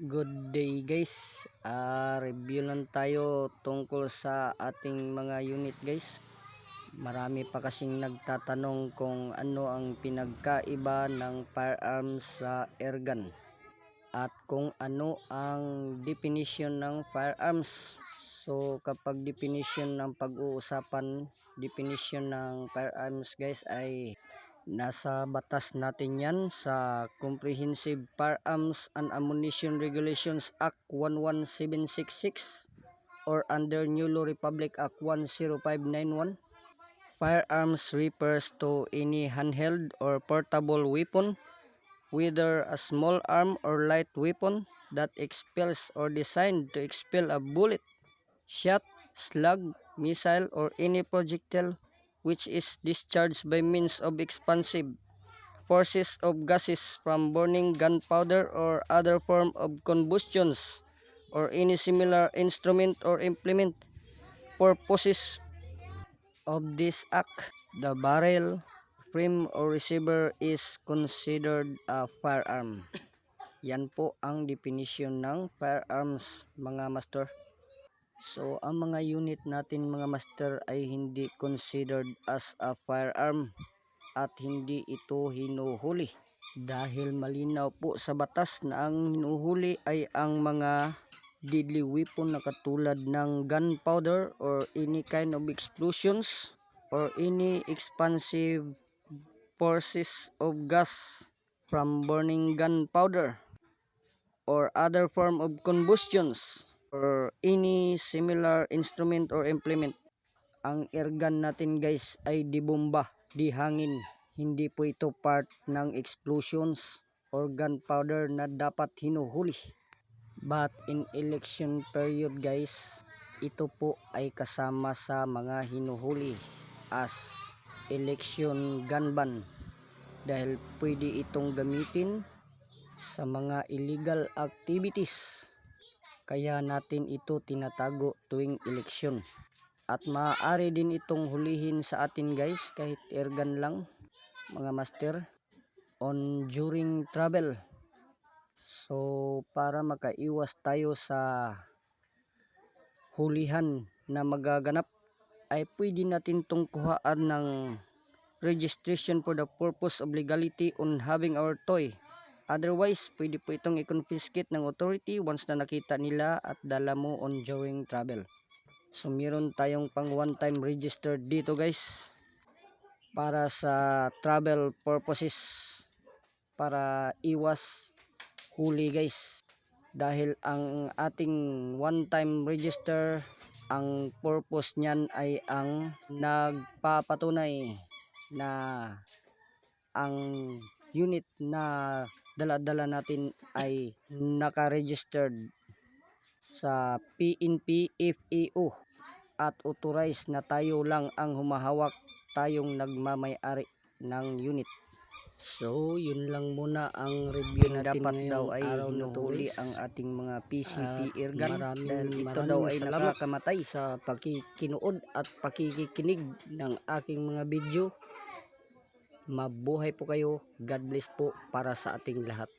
Good day guys. Ah, review lang tayo tungkol sa ating mga unit guys. Marami pa kasing nagtatanong kung ano ang pinagkaiba ng firearms sa airgun at kung ano ang definition ng firearms. So kapag definition ng pag-uusapan, definition ng firearms guys ay Nasa batas natin yan sa Comprehensive Firearms and Ammunition Regulations Act 11766 or under New Law Republic Act 10591. Firearms refers to any handheld or portable weapon, whether a small arm or light weapon that expels or designed to expel a bullet, shot, slug, missile, or any projectile which is discharged by means of expansive forces of gases from burning gunpowder or other form of combustions or any similar instrument or implement. Purposes of this act the barrel frame or receiver is considered a firearm. Yan po ang definition ng firearms mga master So, ang mga unit natin mga master ay hindi considered as a firearm at hindi ito hinuhuli. Dahil malinaw po sa batas na ang hinuhuli ay ang mga deadly weapon na katulad ng gunpowder or any kind of explosions or any expansive forces of gas from burning gunpowder or other form of combustions or any similar instrument or implement. Ang airgun natin guys ay di bomba, di hangin. Hindi po ito part ng explosions or gunpowder na dapat hinuhuli. But in election period guys, ito po ay kasama sa mga hinuhuli as election gun ban dahil pwede itong gamitin sa mga illegal activities kaya natin ito tinatago tuwing eleksyon. At maaari din itong hulihin sa atin guys kahit airgun lang mga master on during travel. So para makaiwas tayo sa hulihan na magaganap ay pwede natin itong kuhaan ng registration for the purpose of legality on having our toy Otherwise, pwede po itong i-confiscate ng authority once na nakita nila at dala mo on during travel. So, meron tayong pang one-time registered dito guys. Para sa travel purposes. Para iwas huli guys. Dahil ang ating one-time register, ang purpose niyan ay ang nagpapatunay na ang unit na dala-dala natin ay naka-registered sa PNP FEO at authorized na tayo lang ang humahawak tayong nagmamay-ari ng unit. So, yun lang muna ang review natin dapat ngayong daw ay hinuhuli ang ating mga PCP At airgun maraming- dahil ito maraming daw ay nakakamatay sa pakikinood at pakikikinig ng aking mga video. Mabuhay po kayo. God bless po para sa ating lahat.